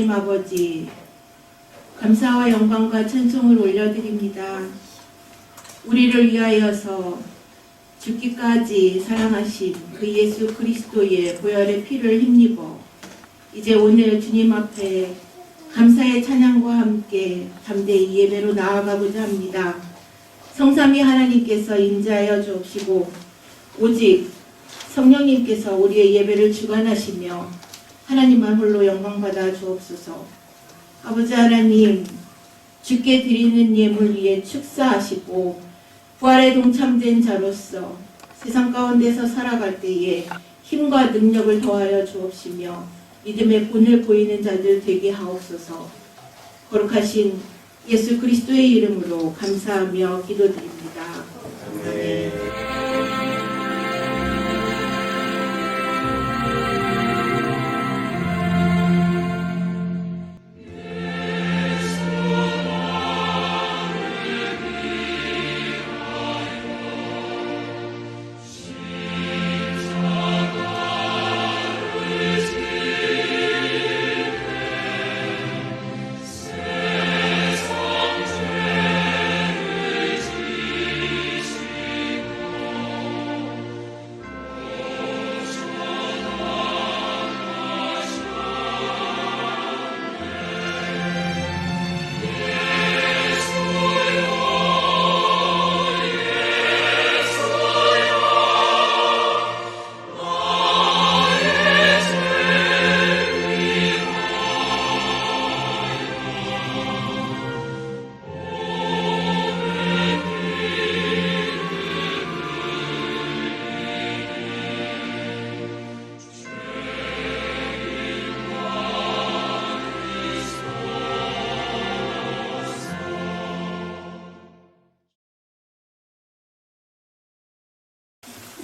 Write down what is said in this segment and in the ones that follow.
하나님 아버지, 감사와 영광과 찬송을 올려드립니다. 우리를 위하여서 죽기까지 사랑하신 그 예수 그리스도의 보혈의 피를 힘입어 이제 오늘 주님 앞에 감사의 찬양과 함께 담대히 예배로 나아가고자 합니다. 성삼위 하나님께서 인자하여 주옵시고 오직 성령님께서 우리의 예배를 주관하시며 하나님만 홀로 영광받아 주옵소서. 아버지 하나님, 주께 드리는 예물 위에 축사하시고 부활에 동참된 자로서 세상 가운데서 살아갈 때에 힘과 능력을 더하여 주옵시며 믿음의 본을 보이는 자들 되게 하옵소서. 거룩하신 예수 그리스도의 이름으로 감사하며 기도드립니다. 아멘.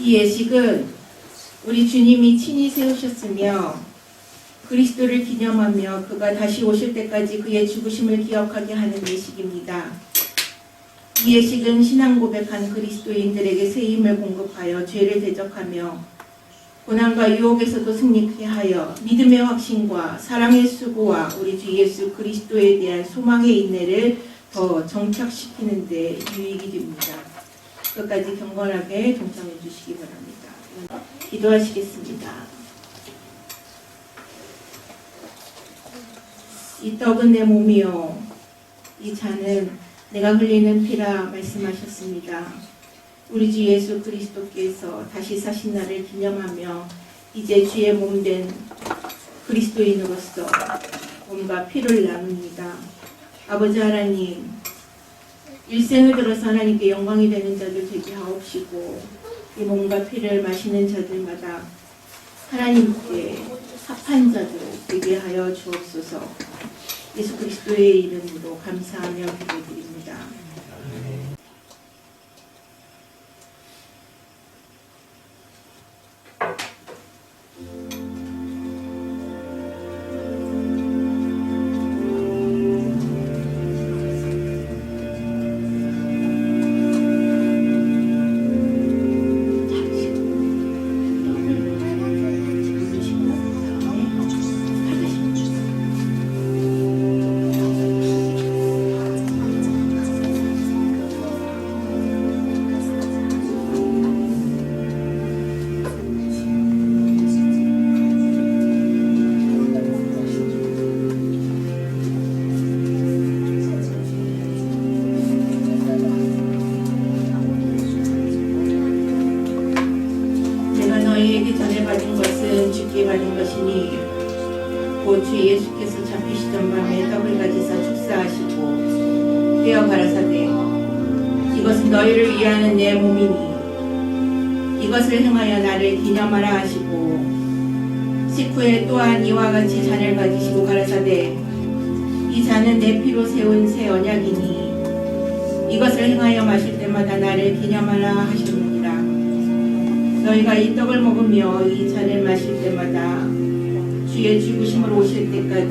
이 예식은 우리 주님이 친히 세우셨으며 그리스도를 기념하며 그가 다시 오실 때까지 그의 죽으심을 기억하게 하는 예식입니다. 이 예식은 신앙 고백한 그리스도인들에게 새 힘을 공급하여 죄를 대적하며 고난과 유혹에서도 승리케 하여 믿음의 확신과 사랑의 수고와 우리 주 예수 그리스도에 대한 소망의 인내를 더 정착시키는 데 유익이 됩니다. 끝까지 경건하게 동참해 주시기 바랍니다. 기도하시겠습니다. 이 떡은 내 몸이요 이 잔은 내가 흘리는 피라 말씀하셨습니다. 우리 주 예수 그리스도께서 다시 사신 날을 기념하며 이제 주의 몸 된 그리스도인으로서 몸과 피를 나눕니다. 아버지 하나님 일생을 들어서 하나님께 영광이 되는 자들 되게 하옵시고 이 몸과 피를 마시는 자들마다 하나님께 합한 자들 되게 하여 주옵소서 예수 그리스도의 이름으로 감사하며 기도드립니다.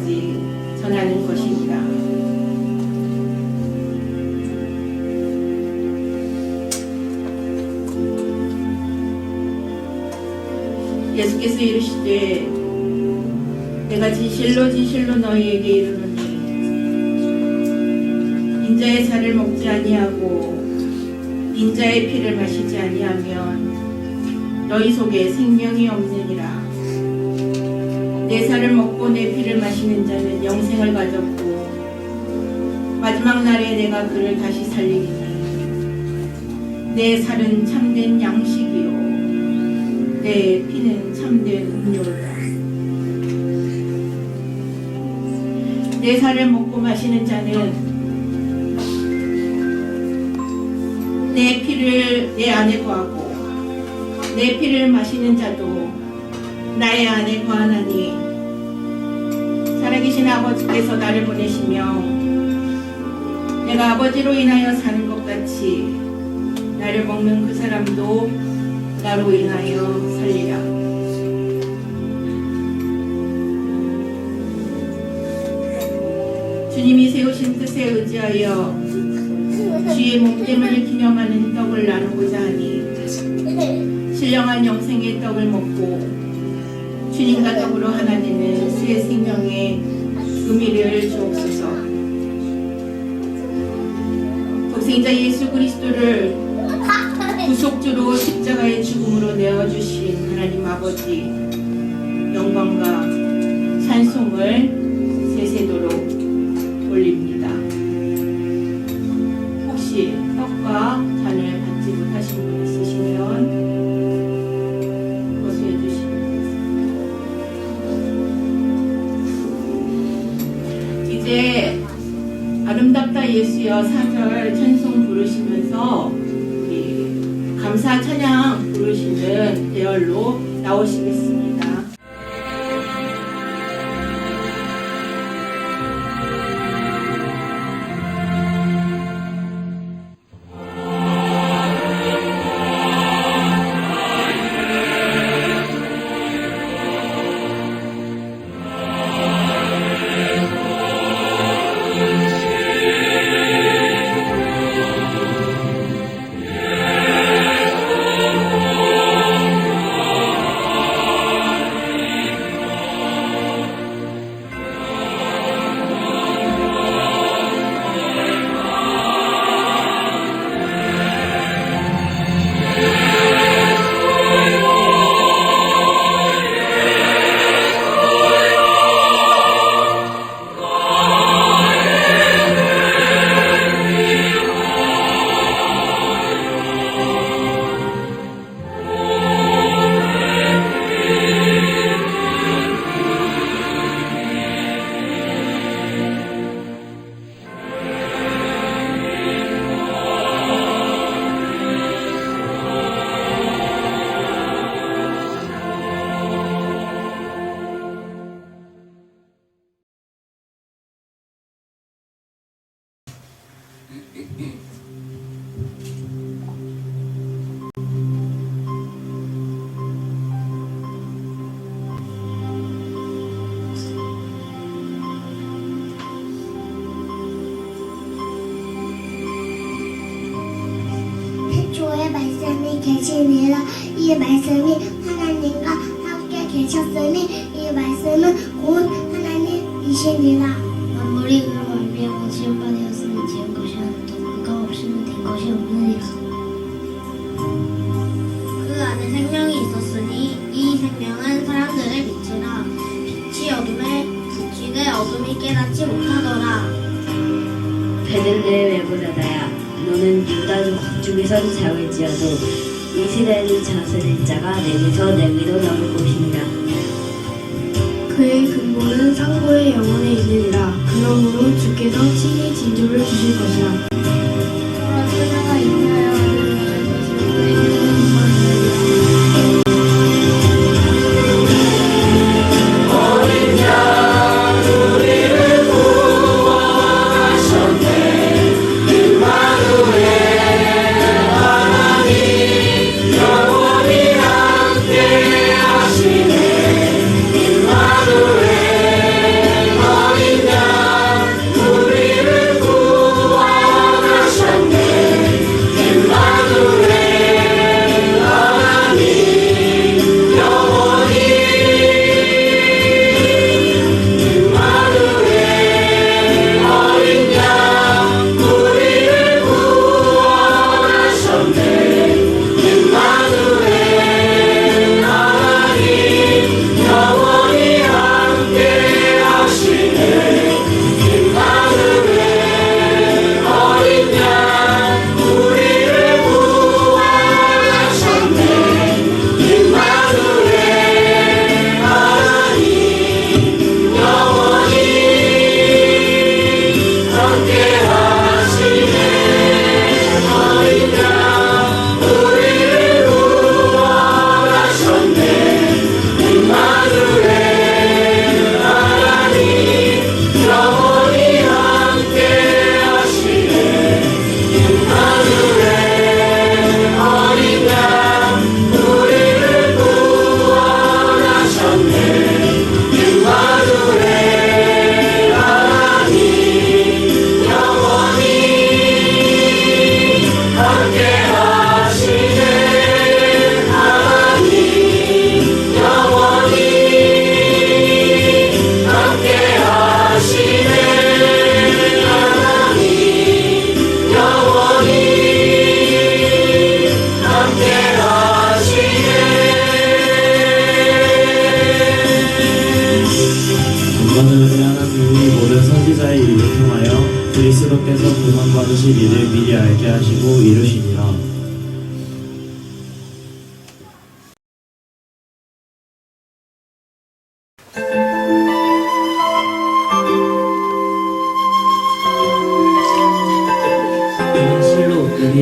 때까지 전하는 것입니다. 예수께서 이르시되 내가 진실로 진실로 너희에게 이르노니 인자의 살을 먹지 아니하고 인자의 피를 마시지 아니하면 너희 속에 생명이 없느니라 내 살을 먹고 내 피를 마시는 자는 영생을 가졌고 마지막 날에 내가 그를 다시 살리리니 내 살은 참된 양식이요. 내 피는 참된 음료라 내 살을 먹고 마시는 자는 내 피를 내 안에 거하고 내 피를 마시는 자도 나의 안에 거하나니 살아계신 아버지께서 나를 보내시며 내가 아버지로 인하여 사는 것 같이 나를 먹는 그 사람도 나로 인하여 살리라. 주님이 세우신 뜻에 의지하여 주의 몸됨을 기념하는 떡을 나누고자 하니 신령한 영생의 떡을 먹고 주님과 더불어 하나 되는 새 생명의 의미를 주옵소서. 독생자 예수 그리스도를 구속주로 십자가의 죽음으로 내어주신 하나님 아버지 영광과 찬송을 Mm-hmm. 베들레헴 에브라다야 너는 유다 족 중에서 작을지어도 이스라엘의 자세된 자가 내게서 내게로 나올 것이니라 그의 근본은 상고의 영혼에 있느니라. 그러므로 주께서 친히 징조를 주실 것이라.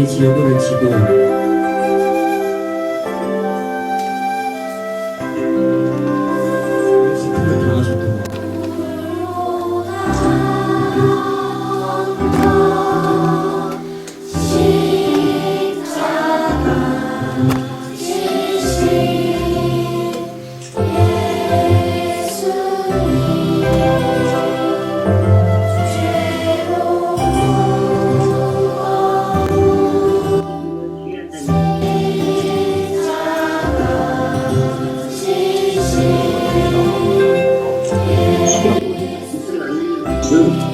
실로 우리의 지옥을 아,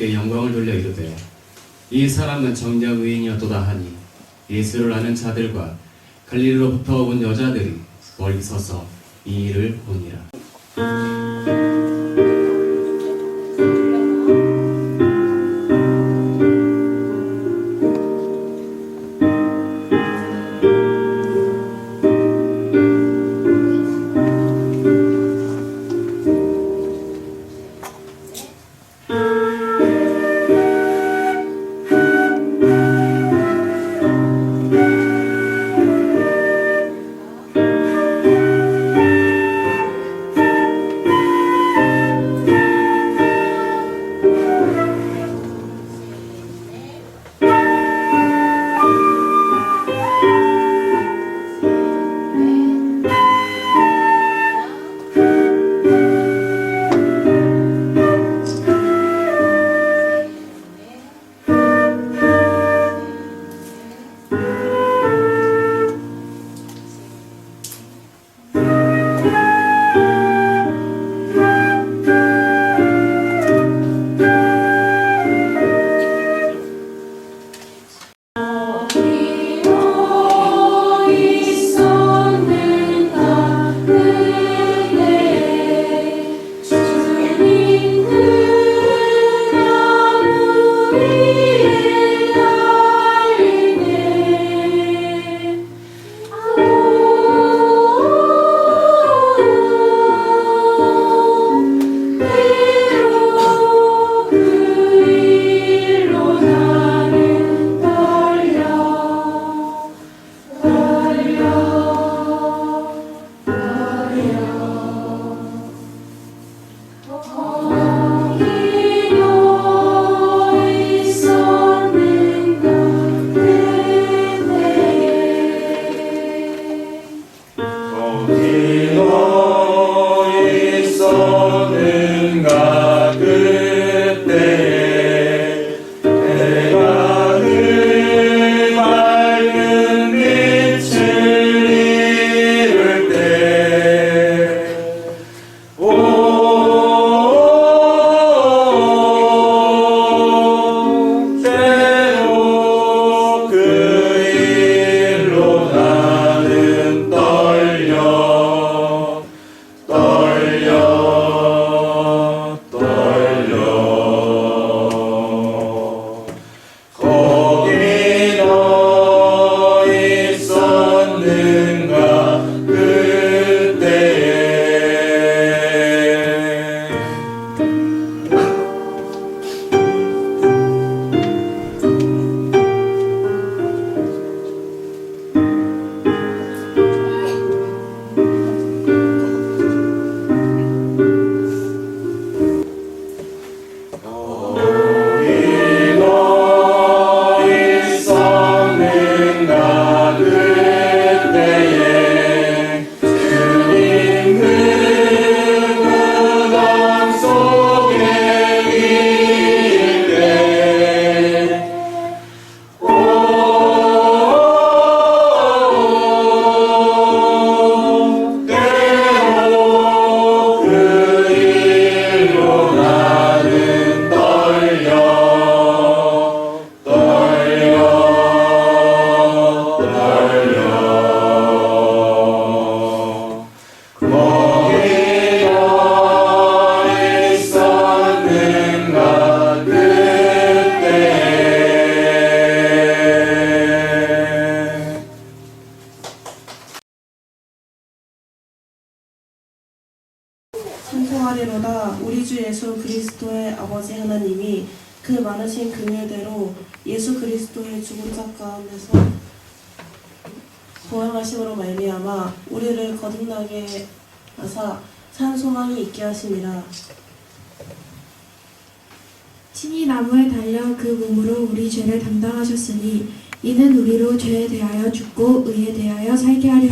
하나님께 영광을 돌려 이르되 이 사람은 정녕 의인이었도다 하니 예수를 아는 자들과 갈릴리로부터 온 여자들이 멀리 서서 이 일을 보니라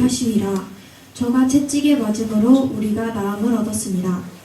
하시니라 저가 채찍의 맞음으로 우리가 나음을 얻었습니다.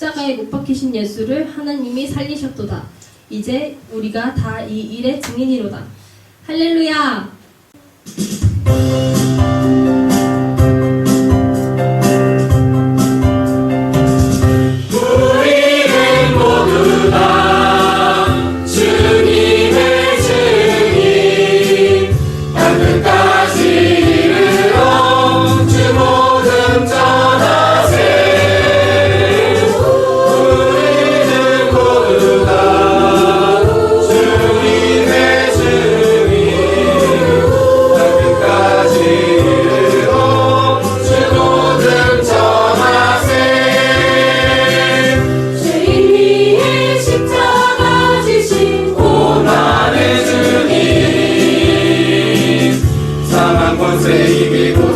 십자가에 못 박히신 예수를 하나님이 살리셨도다. 이제 우리가 다 이 일의 증인이로다. 할렐루야! Jose, me.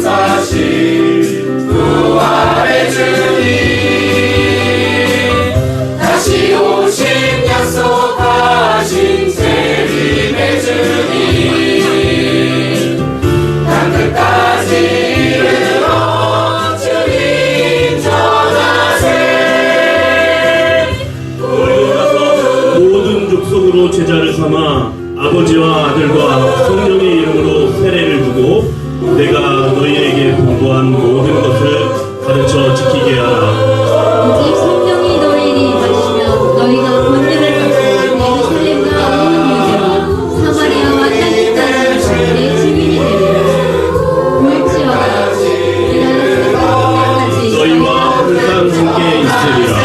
Hallelujah.